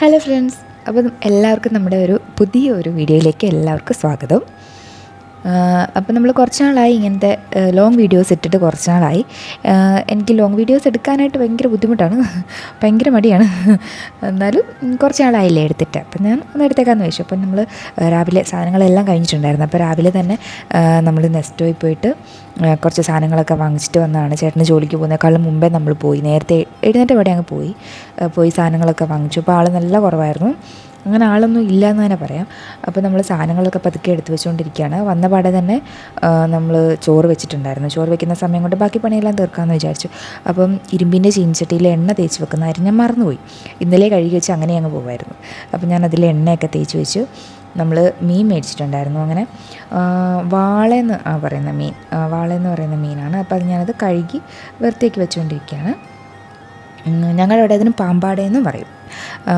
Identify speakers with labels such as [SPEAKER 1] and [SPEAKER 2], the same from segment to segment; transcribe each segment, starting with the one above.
[SPEAKER 1] Hello friends അപ്പം എല്ലാവർക്കും നമ്മുടെ ഒരു പുതിയ ഒരു വീഡിയോയിലേക്ക് എല്ലാവർക്കും സ്വാഗതം. അപ്പം നമ്മൾ കുറച്ച് നാളായി ഇങ്ങനത്തെ ലോങ് വീഡിയോസ് ഇട്ടിട്ട് കുറച്ച് നാളായി എനിക്ക് ലോങ് വീഡിയോസ് എടുക്കാനായിട്ട് ഭയങ്കര ബുദ്ധിമുട്ടാണ്. ഭയങ്കര മടിയാണ്. എന്നാലും കുറച്ച് നാളായില്ലേ എടുത്തിട്ട്. അപ്പം ഞാൻ ഒന്ന് എടുത്തേക്കാന്ന് ചോദിച്ചു അപ്പം നമ്മൾ രാവിലെ സാധനങ്ങളെല്ലാം കഴിഞ്ഞിട്ടുണ്ടായിരുന്നു. അപ്പോൾ രാവിലെ തന്നെ നമ്മൾ നെസ്റ്റോയിൽ പോയിട്ട് കുറച്ച് സാധനങ്ങളൊക്കെ വാങ്ങിച്ചിട്ട് വന്നതാണ്. ചേട്ടന് ജോലിക്ക് പോകുന്നേക്കാളും മുമ്പേ നമ്മൾ പോയി. നേരത്തെ എഴുന്നേറ്റ് പടി അങ്ങ് പോയി പോയി സാധനങ്ങളൊക്കെ വാങ്ങിച്ചു. അപ്പോൾ ആൾ നല്ല കുറവായിരുന്നു. അങ്ങനെ ആളൊന്നും ഇല്ല എന്ന് തന്നെ പറയാം. അപ്പോൾ നമ്മൾ സാധനങ്ങളൊക്കെ പതുക്കെ എടുത്ത് വെച്ചുകൊണ്ടിരിക്കുകയാണ് വന്ന പാടെ തന്നെ നമ്മൾ ചോറ് വെച്ചിട്ടുണ്ടായിരുന്നു. ചോറ് വെക്കുന്ന സമയം കൊണ്ട് ബാക്കി പണിയെല്ലാം തീർക്കാമെന്ന് വിചാരിച്ചു. അപ്പം ഇരുമ്പിന്റെ ചീനിച്ചട്ടിയിൽ എണ്ണ തേച്ച് വെക്കുന്ന കാര്യം ഞാൻ മറന്നുപോയി. ഇന്നലെ കഴുകി വെച്ച് അങ്ങനെ അങ്ങ് പോകുമായിരുന്നു അപ്പോൾ ഞാൻ അതിൽ എണ്ണയൊക്കെ തേച്ച് വെച്ചു നമ്മൾ മീൻ മേടിച്ചിട്ടുണ്ടായിരുന്നു അങ്ങനെ. വാളെന്ന് ആ പറയുന്ന മീൻ. വാളെന്ന് പറയുന്ന മീനാണ്. അപ്പോൾ അത് ഞാനത് കഴുകി വൃത്തിയാക്കി വെച്ചുകൊണ്ടിരിക്കുകയാണ് ഞങ്ങളുടെ അവിടെ അതിന് പാമ്പാടയെന്നും പറയും.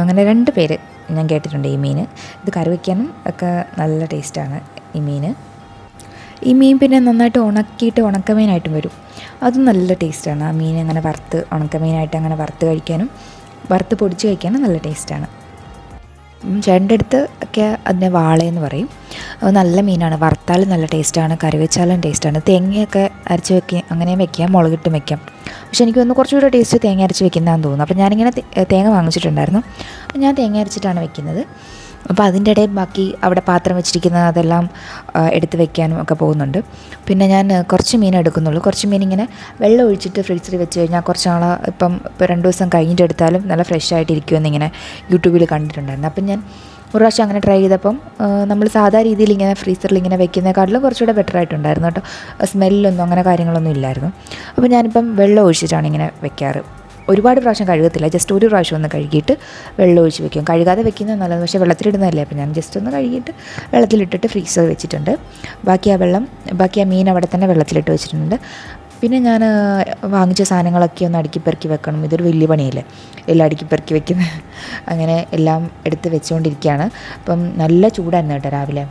[SPEAKER 1] അങ്ങനെ രണ്ട് പേര് ഞാൻ കേട്ടിട്ടുണ്ട് ഈ മീൻ. ഇത് കറി വയ്ക്കാനും ഒക്കെ നല്ല ടേസ്റ്റാണ് ഈ മീൻ. ഈ മീൻ പിന്നെ നന്നായിട്ട് ഉണക്കിയിട്ട് ഉണക്കമീനായിട്ടും വരും. അതും നല്ല ടേസ്റ്റാണ്. ആ മീൻ അങ്ങനെ വറുത്ത് ഉണക്കമീനായിട്ട് അങ്ങനെ വറുത്ത് കഴിക്കാനും വറുത്ത് പൊടിച്ച് കഴിക്കാനും നല്ല ടേസ്റ്റാണ്. ചേട്ടന്റെ അടുത്ത് ഒക്കെ അതിനെ വാളയെന്ന് പറയും. അത് നല്ല മീനാണ്. വറുത്താലും നല്ല ടേസ്റ്റാണ്. കറി വെച്ചാലും ടേസ്റ്റാണ്. തേങ്ങയൊക്കെ അരച്ച് വെക്കുക അങ്ങനെയും വെക്കാം. മുളകിട്ടും വെക്കാം. പക്ഷെ എനിക്ക് ഒന്ന് കുറച്ചുകൂടെ ടേസ്റ്റ് തേങ്ങ അരച്ച് വെക്കുന്നതാണെന്ന് തോന്നുന്നു. അപ്പോൾ ഞാനിങ്ങനെ തേങ്ങ വാങ്ങിച്ചിട്ടുണ്ടായിരുന്നു. അപ്പോൾ ഞാൻ തേങ്ങ അരച്ചിട്ടാണ് വെക്കുന്നത്. അപ്പോൾ അതിന്റെ ഇടയിൽ ബാക്കി അവിടെ പാത്രം വെച്ചിരിക്കുന്ന അതെല്ലാം എടുത്ത് വെക്കാനും ഒക്കെ പോകുന്നുണ്ട്. പിന്നെ ഞാൻ കുറച്ച് മീൻ എടുക്കുന്നുള്ളൂ. കുറച്ച് മീൻ ഇങ്ങനെ വെള്ളം ഒഴിച്ചിട്ട് ഫ്രിഡ്ജിൽ വെച്ച് കഴിഞ്ഞാൽ കുറച്ച് നാൾ ഇപ്പം ഇപ്പോൾ രണ്ട് ദിവസം കഴിഞ്ഞിട്ട് എടുത്താലും നല്ല ഫ്രഷ് ആയിട്ടിരിക്കുമെന്ന് ഇങ്ങനെ യൂട്യൂബിൽ കണ്ടിട്ടുണ്ടായിരുന്നു. അപ്പം ഞാൻ ഒരു പ്രാവശ്യം അങ്ങനെ ട്രൈ ചെയ്തപ്പം നമ്മൾ സാധാ രീതിയിൽ ഇങ്ങനെ ഫ്രീസറിൽ ഇങ്ങനെ വെക്കുന്നതിനെക്കാട്ടിലും കുറച്ചുകൂടെ ബെറ്റർ ആയിട്ടുണ്ടായിരുന്നു കേട്ടോ. സ്മെല്ലൊന്നും അങ്ങനെ കാര്യങ്ങളൊന്നും ഇല്ലായിരുന്നു. അപ്പോൾ ഞാനിപ്പം വെള്ളം ഒഴിച്ചിട്ടാണ് ഇങ്ങനെ വെക്കാറ്. ഒരുപാട് പ്രാവശ്യം കഴുകത്തില്ല ജസ്റ്റ് ഒരു പ്രാവശ്യം ഒന്ന് കഴുകിയിട്ട് വെള്ളം ഒഴിച്ച് വെക്കും. കഴുകാതെ വെക്കുന്നത് നല്ലത് പക്ഷേ വെള്ളത്തിലിടുന്നതല്ലേ? അപ്പോൾ ഞാൻ ജസ്റ്റ് ഒന്ന് കഴുകിയിട്ട് വെള്ളത്തിലിട്ടിട്ട് ഫ്രീസർ വെച്ചിട്ടുണ്ട്. ബാക്കി ആ വെള്ളം ബാക്കി ആ മീൻ അവിടെ തന്നെ വെള്ളത്തിലിട്ട് വെച്ചിട്ടുണ്ട്. പിന്നെ ഞാൻ വാങ്ങിച്ച സാധനങ്ങളൊക്കെ ഒന്ന് അടുക്കി പെറുക്കി വെക്കണം. ഇതൊരു വലിയ പണിയല്ലേ? എല്ലാം അടുക്കി പെറുക്കി വെക്കുന്നത് അങ്ങനെ എല്ലാം എടുത്ത് വെച്ചുകൊണ്ടിരിക്കുകയാണ് അപ്പം നല്ല ചൂടായിരുന്നു കേട്ടോ രാവിലെ.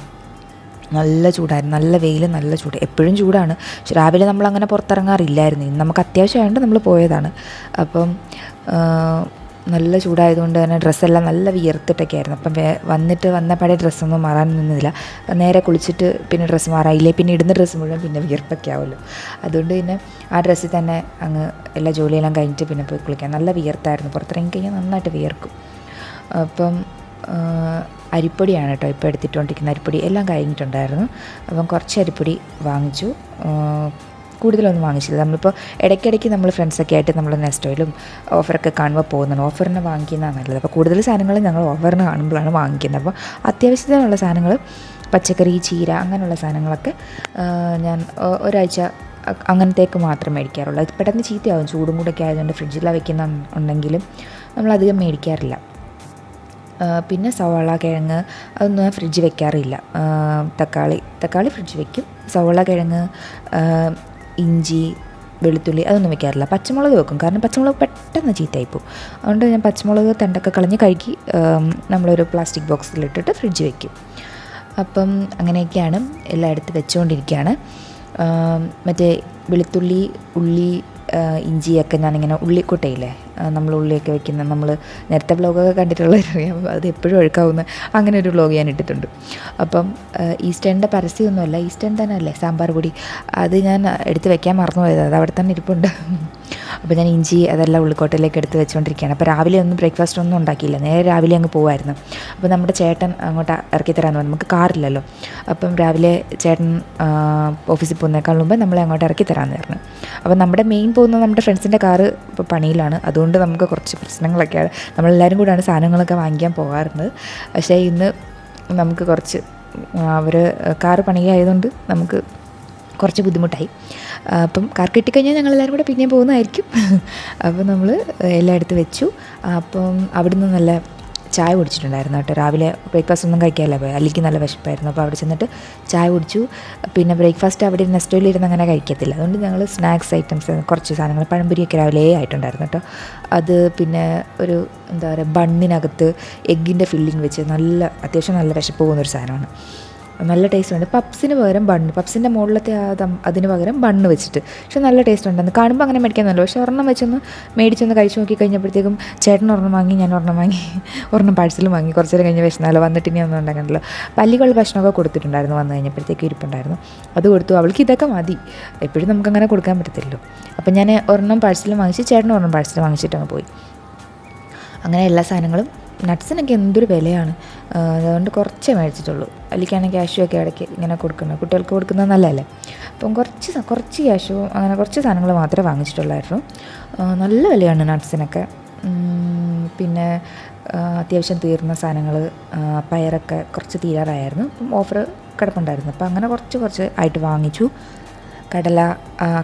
[SPEAKER 1] നല്ല ചൂടായിരുന്നു. നല്ല വെയിൽ നല്ല ചൂട്. എപ്പോഴും ചൂടാണ്. രാവിലെ നമ്മൾ അങ്ങനെ പുറത്തിറങ്ങാറില്ലായിരുന്നു. ഇന്ന് നമുക്ക് അത്യാവശ്യമായതുകൊണ്ട് നമ്മൾ പോയതാണ്. അപ്പം നല്ല ചൂടായതുകൊണ്ട് തന്നെ ഡ്രസ്സെല്ലാം നല്ല വിയർത്തിട്ടൊക്കെ ആയിരുന്നു അപ്പം വന്നിട്ട് വന്നപ്പോഴേ ഡ്രസ്സൊന്നും മാറാൻ നിന്നില്ല. നേരെ കുളിച്ചിട്ട് പിന്നെ ഡ്രസ്സ് മാറായില്ലേ പിന്നെ ഇടുന്ന ഡ്രസ്സ് മുഴുവൻ പിന്നെ വിയർപ്പൊക്കെ ആവുമല്ലോ. അതുകൊണ്ട് പിന്നെ ആ ഡ്രസ്സിൽ തന്നെ അങ്ങ് എല്ലാ ജോലിയെല്ലാം കഴിഞ്ഞിട്ട് പിന്നെ പോയി കുളിക്കാം. നല്ല വിയർത്തായിരുന്നു. പുറത്തിറങ്ങി കഴിഞ്ഞാൽ നന്നായിട്ട് വിയർക്കും. അപ്പം അരിപ്പൊടിയാണ് കേട്ടോ ഇപ്പോൾ എടുത്തിട്ടുകൊണ്ടിരിക്കുന്ന അരിപ്പൊടി എല്ലാം കഴിഞ്ഞിട്ടുണ്ടായിരുന്നു. അപ്പം കുറച്ച് അരിപ്പൊടി വാങ്ങിച്ചു. കൂടുതലൊന്നും വാങ്ങിച്ചില്ല. നമ്മളിപ്പോൾ ഇടയ്ക്കിടയ്ക്ക് നമ്മൾ ഫ്രണ്ട്സൊക്കെ ആയിട്ട് നമ്മൾ നെസ്റ്റോയിലും ഓഫറൊക്കെ കാണുമ്പോൾ പോകുന്നുണ്ട്. ഓഫറിന് വാങ്ങിക്കുന്നതാണ് നല്ലത്. അപ്പോൾ കൂടുതൽ സാധനങ്ങൾ ഞങ്ങൾ ഓഫറിന് കാണുമ്പോഴാണ് വാങ്ങിക്കുന്നത്. അപ്പോൾ അത്യാവശ്യത്തിനുള്ള സാധനങ്ങൾ പച്ചക്കറി ചീര അങ്ങനെയുള്ള സാധനങ്ങളൊക്കെ ഞാൻ ഒരാഴ്ച അങ്ങനത്തേക്ക് മാത്രം മേടിക്കാറുള്ളൂ. പെട്ടെന്ന് ചീത്തയാവും. ചൂടും കൂടെയൊക്കെ ആയതുകൊണ്ട് ഫ്രിഡ്ജിലാണ് വെക്കുന്ന ഉണ്ടെങ്കിലും നമ്മളധികം മേടിക്കാറില്ല. പിന്നെ സവാള കിഴങ്ങ് അതൊന്നും ഞാൻ ഫ്രിഡ്ജ് വെക്കാറില്ല. തക്കാളി തക്കാളി ഫ്രിഡ്ജ് വെക്കും. സവാള കിഴങ്ങ് ഇഞ്ചി വെളുത്തുള്ളി അതൊന്നും വെക്കാറില്ല. പച്ചമുളക് വെക്കും. കാരണം പച്ചമുളക് പെട്ടെന്ന് ചീത്തയായി പോകും അതുകൊണ്ട് ഞാൻ പച്ചമുളക് തണ്ടൊക്കെ കളഞ്ഞ് കഴുകി നമ്മളൊരു പ്ലാസ്റ്റിക് ബോക്സിലിട്ടിട്ട് ഫ്രിഡ്ജ് വെക്കും. അപ്പം അങ്ങനെയൊക്കെയാണ് എല്ലാം എടുത്ത് വെച്ചുകൊണ്ടിരിക്കുകയാണ് മറ്റേ വെളുത്തുള്ളി ഉള്ളി ഇഞ്ചിയൊക്കെ ഞാനിങ്ങനെ ഉള്ളിക്കൊട്ടയില്ലേ? നമ്മൾ ഉള്ളിയൊക്കെ വെക്കുന്ന നമ്മൾ നേരത്തെ വ്ളോഗൊക്കെ കണ്ടിട്ടുള്ളവരറിയാം. അത് എപ്പോഴും ഒഴുക്കാവുന്ന അങ്ങനെ ഒരു വ്ളോഗ് ഞാൻ ഇട്ടിട്ടുണ്ട്. അപ്പം ഈസ്റ്റേണിന്റെ പരസ്യമൊന്നുമല്ല ഈസ്റ്റേൺ തന്നെ അല്ലേ സാമ്പാർ പൊടി? അത് ഞാൻ എടുത്ത് വെക്കാൻ മറന്നു പോയത് അത് അവിടെ തന്നെ ഇരിപ്പുണ്ട്. അപ്പോൾ ഞാൻ ഇഞ്ചി അതെല്ലാം ഉള്ളിക്കോട്ടയിലേക്ക് എടുത്ത് വെച്ചുകൊണ്ടിരിക്കുകയാണ് അപ്പോൾ രാവിലെ ഒന്നും ബ്രേക്ക്ഫാസ്റ്റ് ഒന്നും ഉണ്ടാക്കിയില്ല. നേരെ രാവിലെ അങ്ങ് പോകുമായിരുന്നു അപ്പോൾ നമ്മുടെ ചേട്ടൻ അങ്ങോട്ട് ഇറക്കി തരാമെന്ന് പറഞ്ഞു. നമുക്ക് കാറില്ലല്ലോ അപ്പം രാവിലെ ചേട്ടൻ ഓഫീസിൽ പോകുന്നേക്കാൾ മുമ്പ് നമ്മളെ അങ്ങോട്ട് ഇറക്കി തരാമെന്ന് പറഞ്ഞു. അപ്പോൾ നമ്മുടെ മെയിൻ പോകുന്നത് നമ്മുടെ ഫ്രണ്ട്സിന്റെ കാറ് ഇപ്പോൾ പണിയിലാണ്. അതുകൊണ്ട് നമുക്ക് കുറച്ച് പ്രശ്നങ്ങളൊക്കെയാണ്. നമ്മളെല്ലാവരും കൂടെയാണ് സാധനങ്ങളൊക്കെ വാങ്ങിക്കാൻ പോകാറുണ്ട്. പക്ഷേ ഇന്ന് നമുക്ക് കുറച്ച് അവർ കാറ് പണിയായതുകൊണ്ട് നമുക്ക് കുറച്ച് ബുദ്ധിമുട്ടായി. അപ്പം കാർ കിട്ടിക്കഴിഞ്ഞാൽ ഞങ്ങളെല്ലാവരും കൂടെ പിന്നെയും പോകുന്നതായിരിക്കും. അപ്പോൾ നമ്മൾ എല്ലായിടത്ത് വെച്ചു. അപ്പം അവിടുന്ന് നല്ല ചായ കുടിച്ചിട്ടുണ്ടായിരുന്നു കേട്ടോ. രാവിലെ ബ്രേക്ക്ഫാസ്റ്റ് ഒന്നും കഴിക്കാമല്ലോ പോയി അല്ലെങ്കിൽ നല്ല വിശപ്പായിരുന്നു. അപ്പോൾ അവിടെ ചെന്നിട്ട് ചായ കുടിച്ചു. പിന്നെ ബ്രേക്ക്ഫാസ്റ്റ് അവിടെ നെസ്റ്റോയിൽ ഇരുന്ന് അങ്ങനെ കഴിക്കത്തില്ല. അതുകൊണ്ട് ഞങ്ങൾ സ്നാക്സ് ഐറ്റംസ് കുറച്ച് സാധനങ്ങൾ പഴംപൊരിയൊക്കെ രാവിലെ ആയിട്ടുണ്ടായിരുന്നു കേട്ടോ. അത് പിന്നെ ഒരു എന്താ പറയുക ബണ്ണിനകത്ത് എഗ്ഗിന്റെ ഫില്ലിങ് വെച്ച് നല്ല അത്യാവശ്യം നല്ല വിശപ്പ് പോകുന്നൊരു സാധനമാണ്. നല്ല ടേസ്റ്റ് ഉണ്ട്. പപ്സിന് പകരം ബണ്ണ് പപ്സിന്റെ മുകളിലത്തെ അതിന് പകരം ബണ്ണ് വെച്ചിട്ട്. പക്ഷെ നല്ല ടേസ്റ്റ് ഉണ്ടെന്ന് കാണുമ്പോൾ അങ്ങനെ മേടിക്കാന്നല്ലോ പക്ഷെ ഒരെണ്ണം വെച്ചൊന്ന് മേടിച്ചൊന്ന് കഴിച്ച് നോക്കി കഴിഞ്ഞപ്പോഴത്തേക്കും ചേട്ടൻ ഒരെണ്ണം വാങ്ങി ഞാൻ ഒരെണ്ണം വാങ്ങി. ഒരെണ്ണം പാഴ്സലും വാങ്ങി. കുറച്ച് നേരം കഴിഞ്ഞ് വിശന്നാലോ വന്നിട്ട് ഇനി ഒന്നും ഉണ്ടാക്കണ്ടല്ലോ. പല്ലികൾ ഭക്ഷണമൊക്കെ കൊടുത്തിട്ടുണ്ടായിരുന്നു. വന്നു കഴിഞ്ഞപ്പോഴത്തേക്ക് ഇരിപ്പുണ്ടായിരുന്നു. അത് കൊടുത്തു. അവൾക്ക് ഇതൊക്കെ മതി. എപ്പോഴും നമുക്കങ്ങനെ കൊടുക്കാൻ പറ്റത്തില്ലല്ലോ. അപ്പം ഞാൻ ഒരെണ്ണം പാഴ്സലും വാങ്ങിച്ച് ചേട്ടൻ ഒരെണ്ണം പാഴ്സലും വാങ്ങിച്ചിട്ട് അങ്ങ് പോയി. അങ്ങനെ എല്ലാ സാധനങ്ങളും നട്ട്സിനൊക്കെ എന്തൊരു വിലയാണ്? അതുകൊണ്ട് കുറച്ചേ മേടിച്ചിട്ടുള്ളൂ. അല്ലെങ്കിൽ ക്യാഷും ഒക്കെ ഇടയ്ക്ക് ഇങ്ങനെ കൊടുക്കുന്നത് കുട്ടികൾക്ക് കൊടുക്കുന്നത് നല്ലതല്ലേ? അപ്പം കുറച്ച് കുറച്ച് ക്യാഷും അങ്ങനെ കുറച്ച് സാധനങ്ങൾ മാത്രമേ വാങ്ങിച്ചിട്ടുള്ളായിരുന്നു. നല്ല വിലയാണ് നട്ട്സിനൊക്കെ. പിന്നെ അത്യാവശ്യം തീർന്ന സാധനങ്ങൾ പയറൊക്കെ കുറച്ച് തീരാറായിരുന്നു. അപ്പം ഓഫർ കിടപ്പുണ്ടായിരുന്നു. അപ്പോൾ അങ്ങനെ കുറച്ച് കുറച്ച് ആയിട്ട് വാങ്ങിച്ചു. കടല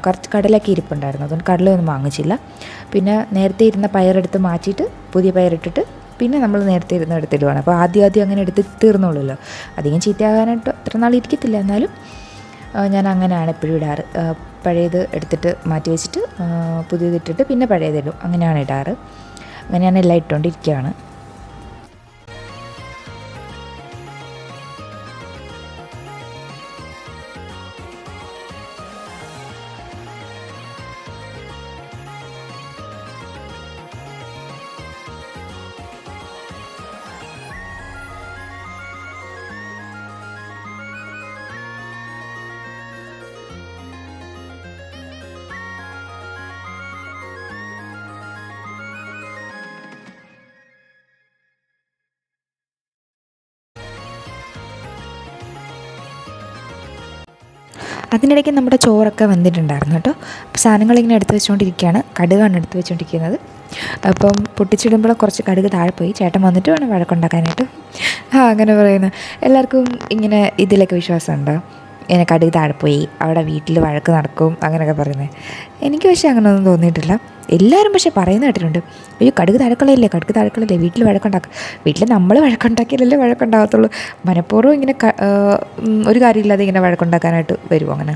[SPEAKER 1] കുറച്ച് കടലൊക്കെ ഇരിപ്പുണ്ടായിരുന്നു. അതുകൊണ്ട് കടലയൊന്നും വാങ്ങിച്ചില്ല. പിന്നെ നേരത്തെ ഇരുന്ന പയറെടുത്ത് മാറ്റിയിട്ട് പുതിയ പയറിട്ടിട്ട് പിന്നെ നമ്മൾ നേരത്തെ ഇരുന്ന് എടുത്തിടുവാണ്. അപ്പോൾ ആദ്യം ആദ്യം അങ്ങനെ എടുത്ത് തീർന്നുള്ളൂല്ലോ അധികം ചീത്തയാകാനായിട്ട് അത്ര നാൾ ഇരിക്കത്തില്ല. എന്നാലും ഞാൻ അങ്ങനെയാണ് എപ്പോഴും ഇടാറ്. പഴയത് എടുത്തിട്ട് മാറ്റി വെച്ചിട്ട് ആ, പുതിയത് ഇട്ടിട്ട് പിന്നെ പഴയതിടും അങ്ങനെയാണ് ഇടാറ്. അങ്ങനെയാണ് എല്ലാം ഇട്ടുകൊണ്ടിരിക്കുകയാണ്. അതിനിടയ്ക്ക് നമ്മുടെ ചോറൊക്കെ വന്നിട്ടുണ്ടായിരുന്നു കേട്ടോ. അപ്പോൾ സാധനങ്ങളിങ്ങനെ എടുത്ത് വെച്ചുകൊണ്ടിരിക്കുകയാണ് കടുകാണ് എടുത്ത് വെച്ചുകൊണ്ടിരിക്കുന്നത് അപ്പം പൊട്ടിച്ചിടുമ്പോൾ കുറച്ച് കടുക് താഴെ പോയി. ചേട്ടൻ വന്നിട്ട് വേണം വഴക്കുണ്ടാക്കാനായിട്ട് ആ അങ്ങനെ പറയുന്നത് എല്ലാവർക്കും ഇങ്ങനെ ഇതിലൊക്കെ വിശ്വാസമുണ്ടോ? ഇങ്ങനെ കടുക് താഴെ പോയി അവിടെ വീട്ടിൽ വഴക്ക് നടക്കും അങ്ങനെയൊക്കെ പറയുന്നത്. എനിക്ക് പക്ഷേ അങ്ങനെയൊന്നും തോന്നിയിട്ടില്ല. എല്ലാവരും പക്ഷേ പറയുന്ന കേട്ടിട്ടുണ്ട്. അയ്യോ കടുക് താഴെക്കളയല്ലേ കടുക് താഴെക്കളയല്ലേ വീട്ടിൽ വഴക്കുണ്ടാക്കുക വീട്ടിൽ നമ്മൾ വഴക്കുണ്ടാക്കിയാലല്ലേ വഴക്കുണ്ടാകത്തുള്ളൂ. മനഃപൂർവം ഇങ്ങനെ ഒരു കാര്യമില്ലാതെ ഇങ്ങനെ വഴക്കുണ്ടാക്കാനായിട്ട് വരുമോ അങ്ങനെ.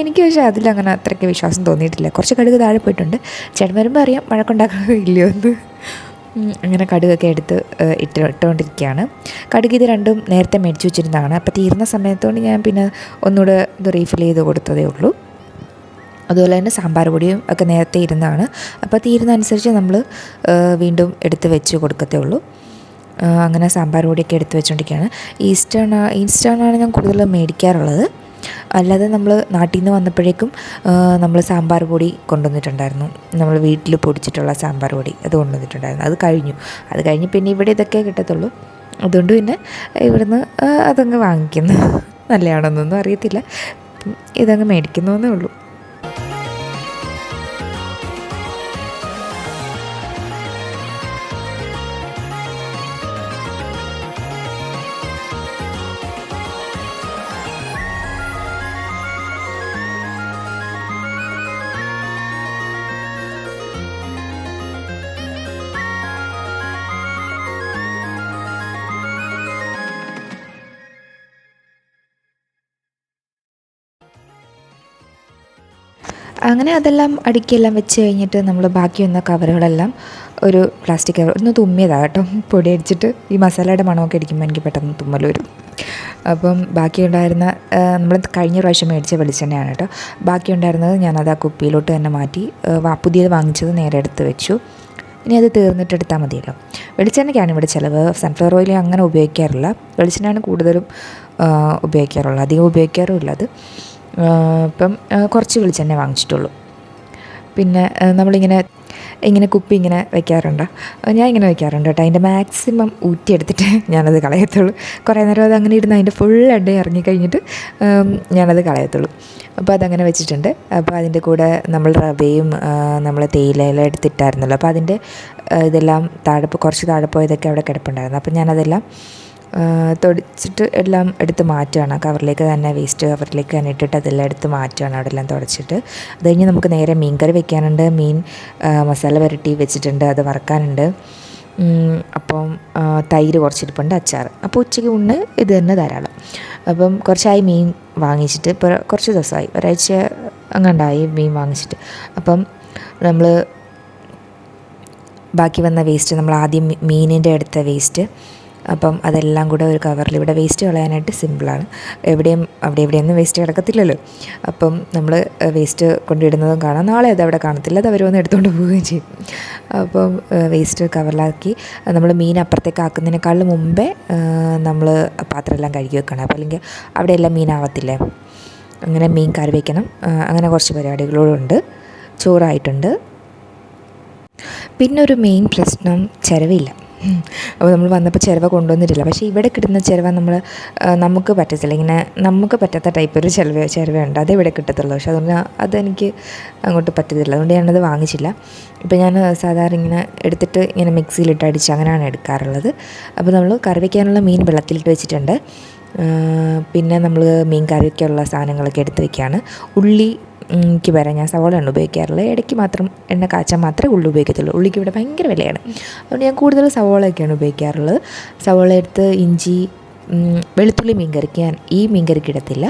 [SPEAKER 1] എനിക്ക് പക്ഷേ അതിലങ്ങനെ അത്രയ്ക്ക് വിശ്വാസം തോന്നിയിട്ടില്ല. കുറച്ച് കടുക് താഴെ പോയിട്ടുണ്ട്. ചേട്ടൻ വരുമ്പോൾ അറിയാം വഴക്കുണ്ടാക്കുക ഇല്ലയോ എന്ന്. അങ്ങനെ കടുകൊക്കെ എടുത്ത് ഇട്ട് ഇട്ടുകൊണ്ടിരിക്കുകയാണ്. കടുക് ഇത് രണ്ടും നേരത്തെ മേടിച്ച് വെച്ചിരുന്നതാണ്. അപ്പോൾ തീർന്ന സമയത്തോണ്ട് ഞാൻ പിന്നെ ഒന്നുകൂടെ ഇത് റീഫിൽ ചെയ്ത് കൊടുത്തതേ ഉള്ളൂ. അതുപോലെ തന്നെ സാമ്പാർ പൊടിയും ഒക്കെ നേരത്തെ ഇരുന്നാണ്. അപ്പോൾ തീരുന്നതനുസരിച്ച് നമ്മൾ വീണ്ടും എടുത്ത് വെച്ച് കൊടുക്കത്തേ ഉള്ളൂ. അങ്ങനെ സാമ്പാർ പൊടിയൊക്കെ എടുത്ത് വെച്ചുകൊണ്ടിരിക്കുകയാണ് ഈസ്റ്റേൺ ഈസ്റ്റേണാണ് ഞാൻ കൂടുതലും മേടിക്കാറുള്ളത്. അല്ലാതെ നമ്മൾ നാട്ടിൽ നിന്ന് വന്നപ്പോഴേക്കും നമ്മൾ സാമ്പാർ പൊടി കൊണ്ടുവന്നിട്ടുണ്ടായിരുന്നു. നമ്മൾ വീട്ടിൽ പൊടിച്ചിട്ടുള്ള സാമ്പാർ പൊടി അത് കൊണ്ടുവന്നിട്ടുണ്ടായിരുന്നു. അത് കഴിഞ്ഞു. അത് കഴിഞ്ഞ് പിന്നെ ഇവിടെ ഇതൊക്കെ കിട്ടത്തുള്ളൂ. അതുകൊണ്ട് പിന്നെ ഇവിടുന്ന് അതങ്ങ് വാങ്ങിക്കുന്നു. നല്ലതാണെന്നൊന്നും അറിയത്തില്ല. ഇതങ്ങ് മേടിക്കുന്നു എന്നേ ഉള്ളൂ. അങ്ങനെ അതെല്ലാം അടുക്കിയെല്ലാം വെച്ച് കഴിഞ്ഞിട്ട് നമ്മൾ ബാക്കി വന്ന കവറുകളെല്ലാം ഒരു പ്ലാസ്റ്റിക് കവർ ഒന്ന് തുമ്മിയതാണ് കേട്ടോ. പൊടി അടിച്ചിട്ട് ഈ മസാലയുടെ മണമൊക്കെ അടിക്കുമ്പോൾ എനിക്ക് പെട്ടെന്ന് തുമ്മൽ വരും. അപ്പം ബാക്കി ഉണ്ടായിരുന്ന നമ്മൾ കഴിഞ്ഞ പ്രാവശ്യം മേടിച്ച വെളിച്ചെണ്ണയാണ് കേട്ടോ. ബാക്കി ഉണ്ടായിരുന്നത് ഞാനത് ആ കുപ്പിയിലോട്ട് തന്നെ മാറ്റി പുതിയത് വാങ്ങിച്ചത് നേരെ എടുത്ത് വെച്ചു. ഇനി അത് തീർന്നിട്ട് എടുത്താൽ മതിയല്ലോ. വെളിച്ചെണ്ണയ്ക്കാണ് ഇവിടെ ചിലവ്. സൺഫ്ലവർ ഓയിൽ അങ്ങനെ ഉപയോഗിക്കാറില്ല. വെളിച്ചെണ്ണയാണ് കൂടുതലും ഉപയോഗിക്കാറുള്ളത്. അധികം ഉപയോഗിക്കാറുമില്ല അത്. ഇപ്പം കുറച്ച് വെളിച്ചെണ്ണ വാങ്ങിച്ചിട്ടുള്ളൂ. പിന്നെ നമ്മളിങ്ങനെ ഇങ്ങനെ കുപ്പി ഇങ്ങനെ വെക്കാറുണ്ട്. ഞാൻ ഇങ്ങനെ വെക്കാറുണ്ട് കേട്ടോ. അതിന്റെ മാക്സിമം ഊറ്റിയെടുത്തിട്ട് ഞാനത് കളയത്തുള്ളൂ. കുറേ നേരം അത് അങ്ങനെ ഇരുന്ന് അതിന്റെ ഫുൾ എണ്ണ ഇറങ്ങിക്കഴിഞ്ഞിട്ട് ഞാനത് കളയത്തുള്ളൂ. അപ്പോൾ അതങ്ങനെ വെച്ചിട്ടുണ്ട്. അപ്പോൾ അതിന്റെ കൂടെ നമ്മൾ റവയും നമ്മൾ തേയിലയെല്ലാം എടുത്തിട്ടായിരുന്നല്ലോ. അപ്പോൾ അതിന്റെ ഇതെല്ലാം താഴെ കുറച്ച് താഴെ പോയതൊക്കെ അവിടെ കിടപ്പുണ്ടായിരുന്നു. അപ്പോൾ ഞാനതെല്ലാം തുടച്ചിട്ട് എല്ലാം എടുത്ത് മാറ്റുകയാണ് കവറിലേക്ക് തന്നെ വേസ്റ്റ് കവറിലേക്ക് തന്നെ ഇട്ടിട്ട് അതെല്ലാം എടുത്ത് മാറ്റുകയാണ് അവിടെ എല്ലാം തുടച്ചിട്ട്. അത് കഴിഞ്ഞ് നമുക്ക് നേരെ മീൻ കറി വെക്കാനുണ്ട്. മീൻ മസാല പുരട്ടി വെച്ചിട്ടുണ്ട്. അത് വറക്കാനുണ്ട്. അപ്പം തൈര് കുറച്ചിരിപ്പുണ്ട് അച്ചാർ അപ്പോൾ ഉച്ചയ്ക്ക് ഉണ്ണ് ഇത് തന്നെ ധാരാളം. അപ്പം കുറച്ചായി മീൻ വാങ്ങിച്ചിട്ട് ഇപ്പോൾ കുറച്ച് ദിവസമായി. ഒരാഴ്ച അങ്ങണ്ടായി മീൻ വാങ്ങിച്ചിട്ട്. അപ്പം നമ്മൾ ബാക്കി വന്ന വേസ്റ്റ് നമ്മൾ ആദ്യം മീനിന്റെ എടുത്ത വേസ്റ്റ് അപ്പം അതെല്ലാം കൂടെ ഒരു കവറിൽ ഇവിടെ വേസ്റ്റ് കളയാനായിട്ട് സിമ്പിളാണ് എവിടെയും അവിടെ എവിടെയൊന്നും വേസ്റ്റ് കിടക്കത്തില്ലല്ലോ. അപ്പം നമ്മൾ വേസ്റ്റ് കൊണ്ടിടുന്നതും കാണാം. നാളെ അത് അവിടെ കാണത്തില്ല. അത് അവർ എടുത്തുകൊണ്ട് പോവുകയും ചെയ്യും. അപ്പം വേസ്റ്റ് കവറിലാക്കി നമ്മൾ മീൻ അപ്പുറത്തേക്ക് ആക്കുന്നതിനേക്കാളും മുമ്പേ നമ്മൾ പാത്രമെല്ലാം കഴുകി വെക്കണം. അപ്പോൾ അല്ലെങ്കിൽ അവിടെയെല്ലാം മീനാവത്തില്ലേ? അങ്ങനെ മീൻ കറി വയ്ക്കണം അങ്ങനെ കുറച്ച് പരിപാടികളുണ്ട് ചോറായിട്ടുണ്ട്. പിന്നെ ഒരു മെയിൻ പ്രശ്നം ചിരവില്ല. അപ്പോൾ നമ്മൾ വന്നപ്പോൾ ചിലവ് കൊണ്ടുവന്നിട്ടില്ല. പക്ഷേ ഇവിടെ കിട്ടുന്ന ചിലവ് നമ്മൾ നമുക്ക് പറ്റത്തില്ല. ഇങ്ങനെ നമുക്ക് പറ്റാത്ത ടൈപ്പ് ഒരു ചിലവ ചിലവുണ്ട് അത് ഇവിടെ കിട്ടത്തുള്ളൂ. പക്ഷേ അതുകൊണ്ട് അതെനിക്ക് അങ്ങോട്ട് പറ്റത്തില്ല. അതുകൊണ്ട് ഞാനത് വാങ്ങിച്ചില്ല. ഇപ്പോൾ ഞാൻ സാധാരണ ഇങ്ങനെ എടുത്തിട്ട് ഇങ്ങനെ മിക്സിയിലിട്ട് അടിച്ച് അങ്ങനെയാണ് എടുക്കാറുള്ളത്. അപ്പോൾ നമ്മൾ കറി വയ്ക്കാനുള്ള മീൻ വെള്ളത്തിലിട്ട് വെച്ചിട്ടുണ്ട്. പിന്നെ നമ്മൾ മീൻ കറിയൊക്കെയുള്ള സാധനങ്ങളൊക്കെ എടുത്ത് വെക്കുകയാണ്. ഉള്ളി ക്ക് പറയാം ഞാൻ സവോളയാണ് ഉപയോഗിക്കാറുള്ളത്. ഇടയ്ക്ക് മാത്രം എണ്ണ കാച്ചാൽ മാത്രമേ ഉള്ളി ഉപയോഗിക്കത്തുള്ളൂ. ഉള്ളിക്ക് ഇവിടെ ഭയങ്കര വിലയാണ്. അതുകൊണ്ട് ഞാൻ കൂടുതൽ സവോളയൊക്കെയാണ് ഉപയോഗിക്കാറുള്ളത്. സവോള എടുത്ത് ഇഞ്ചി വെളുത്തുള്ളി മീൻ കറിക്ക് ഞാൻ ഈ മീൻ കറിക്ക് ഇടത്തില്ല.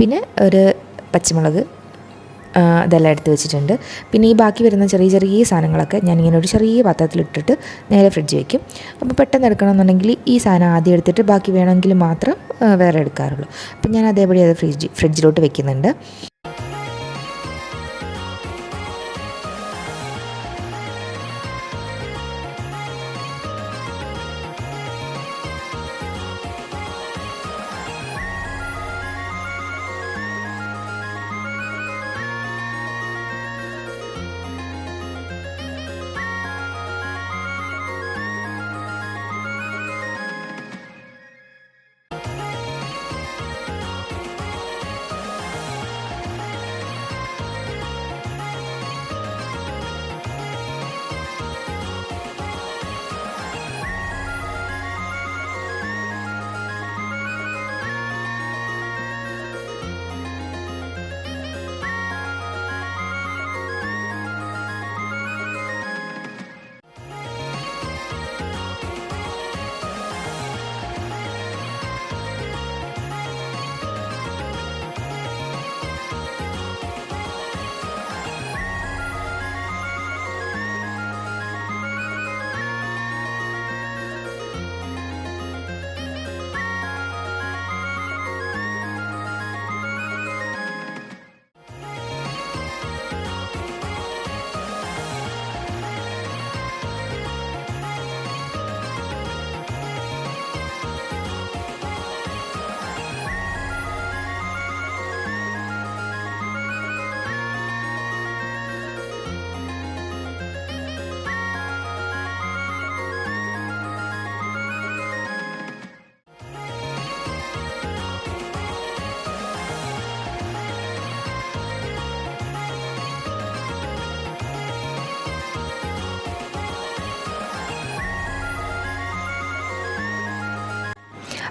[SPEAKER 1] പിന്നെ ഒരു പച്ചമുളക് ഇതെല്ലാം എടുത്ത് വെച്ചിട്ടുണ്ട്. പിന്നെ ഈ ബാക്കി വരുന്ന ചെറിയ ചെറിയ സാധനങ്ങളൊക്കെ ഞാനിങ്ങനെ ഒരു ചെറിയ പാത്രത്തിലിട്ടിട്ട് നേരെ ഫ്രിഡ്ജ് വയ്ക്കും അപ്പോൾ പെട്ടെന്ന് എടുക്കണമെന്നുണ്ടെങ്കിൽ ഈ സാധനം ആദ്യം എടുത്തിട്ട് ബാക്കി വേണമെങ്കിൽ മാത്രം വേറെ എടുക്കാറുള്ളൂ. അപ്പം ഞാൻ അതേപടി അത് ഫ്രിഡ്ജ് ഫ്രിഡ്ജിലോട്ട് വെക്കുന്നുണ്ട്.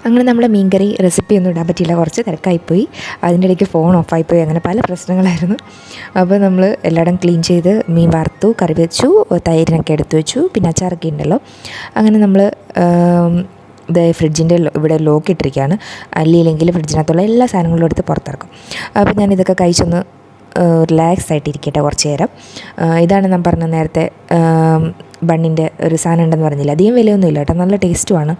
[SPEAKER 1] അങ്ങനെ നമ്മുടെ മീൻകറി റെസിപ്പി ഒന്നും ഇടാൻ പറ്റിയില്ല. കുറച്ച് തിരക്കായിപ്പോയി. അതിന്റെ ഇടയ്ക്ക് ഫോൺ ഓഫായിപ്പോയി അങ്ങനെ പല പ്രശ്നങ്ങളായിരുന്നു. അപ്പോൾ നമ്മൾ എല്ലായിടം ക്ലീൻ ചെയ്ത് മീൻ വറുത്തു കറി വെച്ചു തൈരിനൊക്കെ എടുത്തു വെച്ചു. പിന്നെ അച്ചാറൊക്കെ ഉണ്ടല്ലോ. അങ്ങനെ നമ്മൾ ഇത് ഫ്രിഡ്ജിന്റെ ഇവിടെ ലോക്ക് ഇട്ടിരിക്കുകയാണ്. അല്ലെങ്കിൽ ഫ്രിഡ്ജിനകത്തുള്ള എല്ലാ സാധനങ്ങളും എടുത്ത് പുറത്തിറക്കും. അപ്പോൾ ഞാൻ ഇതൊക്കെ കഴിച്ചൊന്ന് റിലാക്സ് ആയിട്ടിരിക്കട്ടെ കുറച്ച് നേരം. ഇതാണ് ഞാൻ പറഞ്ഞ നേരത്തെ ബണ്ണിന്റെ ഒരു സാധനം ഉണ്ടെന്ന് പറഞ്ഞില്ല? അധികം വിലയൊന്നും ഇല്ല കേട്ടോ. നല്ല ടേസ്റ്റുമാണ്